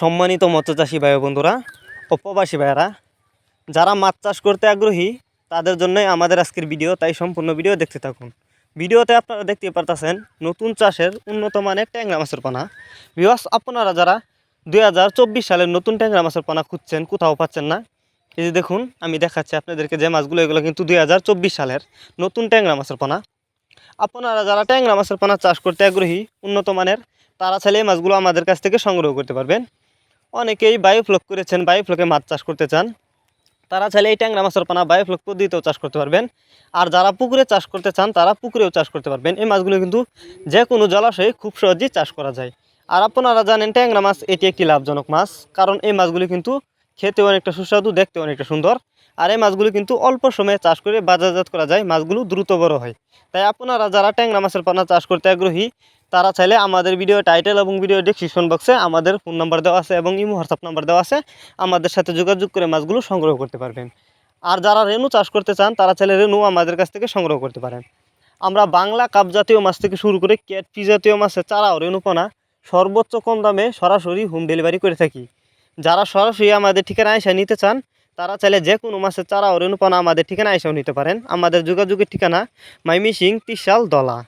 সম্মানিত মৎস্যচাষী ভাই বন্ধুরা ও প্রবাসী ভাইয়েরা, যারা মাছ চাষ করতে আগ্রহী, তাদের জন্যই আমাদের আজকের ভিডিও, তাই সম্পূর্ণ ভিডিও দেখতে থাকুন। ভিডিওতে আপনারা দেখতে পারতেছেন, নতুন চাষের উন্নত মানের ট্যাংরা মাছের পানা। বিবাস আপনারা যারা দুই হাজার চব্বিশ সালের নতুন ট্যাংরা মাছের পানা খুঁজছেন, কোথাও পাচ্ছেন না, এই যে দেখুন, আমি দেখাচ্ছি আপনাদেরকে যে মাছগুলো, এগুলো কিন্তু দুই হাজার চব্বিশ সালের নতুন ট্যাংরা মাছের পানা। আপনারা যারা ট্যাংরা মাছের পানা চাষ করতে আগ্রহী, উন্নত মানের, তারা এই মাছগুলো আমাদের কাছ থেকে সংগ্রহ করতে পারবেন। অনেকেই বায়োফ্লক করেছেন বায়োফ্লকে মাছ চাষ করতে চান। তারা চাইলে এই ট্যাংরা মাছের পানা বায়োফ্লক পদ্ধতিতেও চাষ করতে পারবেন। আর যারা পুকুরে চাষ করতে চান, তারা পুকুরেও চাষ করতে পারবেন। এই মাছগুলো কিন্তু যে কোনো জলাশয়ে খুব সহজেই চাষ করা যায়। আর আপনারা জানেন, ট্যাংরা মাছ এটি একটি লাভজনক মাছ, কারণ এই মাছগুলি কিন্তু খেতে অনেকটা সুস্বাদু, দেখতে অনেকটা সুন্দর। আর এই মাছগুলো কিন্তু অল্প সময়ে চাষ করে বাজারজাত করা যায়। মাছগুলো দ্রুত বড় হয়। তাই আপনারা যারা ট্যাংরা মাছের পানা চাষ করতে আগ্রহী তারা চাইলে আমাদের ভিডিও টাইটেল এবং ভিডিও ডিসক্রিপশন বক্সে আমাদের ফোন নাম্বার দেওয়া আছে এবং ইমো হোয়াটসঅ্যাপ নাম্বার দেওয়া আছে। আমাদের সাথে যোগাযোগ করে মাছগুলো সংগ্রহ করতে পারবেন। আর যারা রেনু চাষ করতে চান, তারা চাইলে রেনু আমাদের কাছ থেকে সংগ্রহ করতে পারেন। আমরা বাংলা কাপ জাতীয় মাছ থেকে শুরু করে ক্যাটপি জাতীয় মাছের চারাও রেনুপনা সর্বোচ্চ কম দামে সরাসরি হোম ডেলিভারি করে থাকি। যারা সরাসরি আমাদের ঠিকানা এসে নিতে চান, তারা চাইলে যে কোনো মাছের চারা রেনুপনা আমাদের ঠিকানা এসেও নিতে পারেন। আমাদের যোগাযোগের ঠিকানা মাইমিসিং তিশাল দলা।